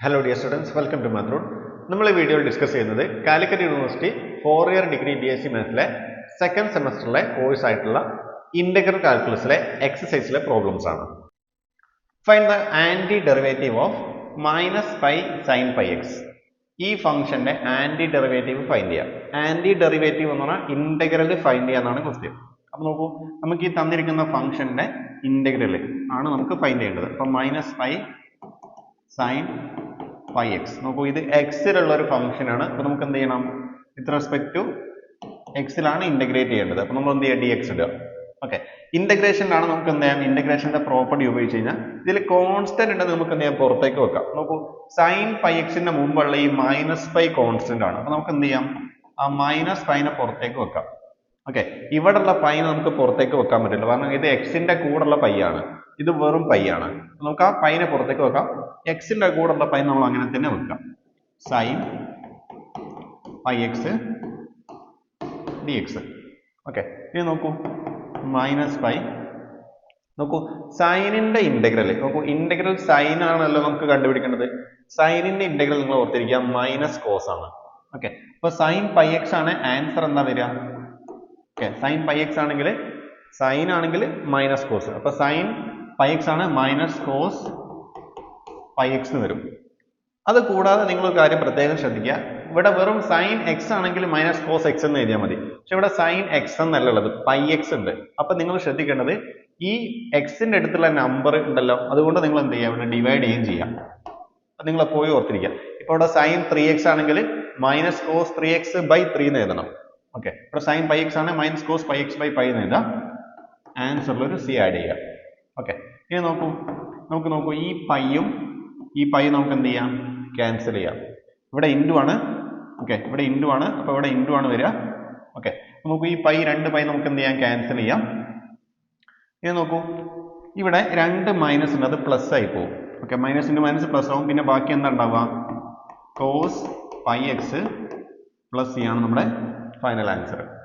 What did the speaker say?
Hello dear students welcome to മാത്രൂൺ നമ്മൾ ഈ വീഡിയോയിൽ ഡിസ്കസ് ചെയ്യുന്നത് Calicut university four year degree B S C മാത്സിലെ second സെമസ്റ്ററിലെ കോഴ്സ് ആയിട്ടുള്ള ഇന്റഗ്രൽ കാൽക്കുലസിലെ എക്സസൈസിലെ പ്രോബ്ലംസ് ആണ്. Find the anti derivative of minus pi sine pi x ഈ ഫംഗ്ഷന്റെ ആന്റി ഡെറിവേറ്റീവ് ഫൈൻഡ് ചെയ്യാം. ആന്റി ഡെറിവേറ്റീവ് എന്ന് പറഞ്ഞാൽ ഇന്റഗ്രൽ ഫൈൻഡ് ചെയ്യാന്നാണ് ക്വസ്റ്റ്യൻ അപ്പം നോക്കൂ നമുക്ക് ഈ തന്നിരിക്കുന്ന ഫംഗ്ഷന്റെ ഇന്റഗ്രൽ ആണ് നമുക്ക് ഫൈൻഡ് ചെയ്യേണ്ടത്. അപ്പം minus pi sine pi x നോക്കൂ ഇത് എക്സിലുള്ള ഒരു ഫംഗ്ഷൻ അപ്പോൾ അപ്പൊ നമുക്ക് എന്ത് ചെയ്യണം? വിത്ത് റെസ്പെക്ട് ടു എക്സിലാണ് ഇന്റഗ്രേറ്റ് ചെയ്യേണ്ടത്. അപ്പോൾ നമ്മൾ എന്ത് ചെയ്യുക? ഡി എക്സ് ഇടുക ഓക്കെ ഇന്റഗ്രേഷനിലാണ് നമുക്ക് എന്ത് ചെയ്യാം? ഇന്റഗ്രേഷന്റെ പ്രോപ്പർട്ടി ഉപയോഗിച്ച് കഴിഞ്ഞാൽ ഇതിൽ കോൺസ്റ്റന്റ് ഉണ്ടെന്ന് നമുക്ക് എന്ത് ചെയ്യാം? പുറത്തേക്ക് വെക്കാം. നോക്കൂ സൈൻ പൈ എക്സിന്റെ മുമ്പുള്ള ഈ മൈനസ് പൈ കോൺസ്റ്റന്റ് ആണ്. അപ്പോൾ നമുക്ക് എന്ത് ചെയ്യാം? ആ മൈനസ് പൈനെ പുറത്തേക്ക് വെക്കാം. ഓക്കെ ഇവിടെയുള്ള പൈനെ നമുക്ക് പുറത്തേക്ക് വെക്കാൻ പറ്റില്ല. കാരണം ഇത് എക്സിന്റെ ഉള്ള പൈ ആണ്. ഇത് വെറും പൈ ആണ്. നമുക്ക് ആ പൈനെ പുറത്തേക്ക് വെക്കാം. എക്സിന്റെ കൂടെയുള്ള പൈ നമ്മൾ അങ്ങനെ തന്നെ വെക്കാം. Sine pi x d x okay ഇനി നോക്കൂ. മൈനസ് പൈ നോക്കൂ. സൈനിന്റെ ഇന്റഗ്രൽ നോക്കൂ. ഇന്റഗ്രൽ സൈൻ ആണല്ലോ നമുക്ക് കണ്ടുപിടിക്കേണ്ടത്. സൈനിന്റെ ഇന്റഗ്രൽ നിങ്ങൾ ഓർത്തിരിക്കുക. മൈനസ് കോസ് ആണ്. ഓക്കെ അപ്പൊ സൈൻ പൈ എക്സ് ആണ് ആൻസർ എന്താ വരിക? ഓക്കെ സൈൻ പൈ എക്സ് ആണെങ്കിൽ സൈൻ ആണെങ്കിൽ മൈനസ് കോസ് അപ്പൊ സൈൻ പൈ എക്സ് ആണ് മൈനസ് കോസ് പൈ എക്സ് എന്ന് വരും. അത് കൂടാതെ നിങ്ങൾ ഒരു കാര്യം പ്രത്യേകം ശ്രദ്ധിക്കുക. ഇവിടെ വെറും സൈൻ എക്സ് ആണെങ്കിൽ മൈനസ് കോസ് എക്സ് എന്ന് എഴുതിയാൽ മതി. പക്ഷെ ഇവിടെ സൈൻ എക്സ് എന്നല്ല ഉള്ളത് പൈ എക്സ് ഉണ്ട്. അപ്പൊ നിങ്ങൾ ശ്രദ്ധിക്കേണ്ടത് ഈ എക്സിന്റെ അടുത്തുള്ള നമ്പർ ഉണ്ടല്ലോ അതുകൊണ്ട് നിങ്ങൾ എന്ത് ചെയ്യാം? ഡിവൈഡ് ചെയ്യുകയും ചെയ്യാം. നിങ്ങൾ എപ്പോഴും ഓർത്തിരിക്കുക. ഇപ്പൊ ഇവിടെ സൈൻ ത്രീ എക്സ് ആണെങ്കിൽ minus cos three x by three എന്ന് എഴുതണം. ഓക്കെ. ഇവിടെ സൈൻ പൈ എക്സ് ആണ് minus cos pi x by pi എന്ന് എഴുതാം. ആൻസറിൽ ഒരു സി ആഡ് ചെയ്യുക. ഓക്കെ ഇനി നോക്കൂ. നമുക്ക് നോക്കൂ. ഈ പൈയും ഈ പൈ നമുക്ക് എന്ത് ചെയ്യാം? ക്യാൻസൽ ചെയ്യാം. ഇവിടെ ഇൻഡു ആണ്. ഓക്കെ ഇവിടെ ഇൻഡു ആണ്. അപ്പോൾ ഇവിടെ ഇൻഡു ആണ് വരിക. ഓക്കെ നമുക്ക് ഈ പൈ രണ്ട് പൈ നമുക്ക് എന്ത് ചെയ്യാം? ക്യാൻസൽ ചെയ്യാം. ഇനി നോക്കൂ. ഇവിടെ രണ്ട് മൈനസ് ഉണ്ട് അത് പ്ലസ് ആയി പോകും. Okay minus into minus plus ആവും. പിന്നെ ബാക്കി എന്താ ഉണ്ടാവുക? കോസ് പൈ എക്സ് പ്ലസ് ആണ് നമ്മുടെ ഫൈനൽ ആൻസർ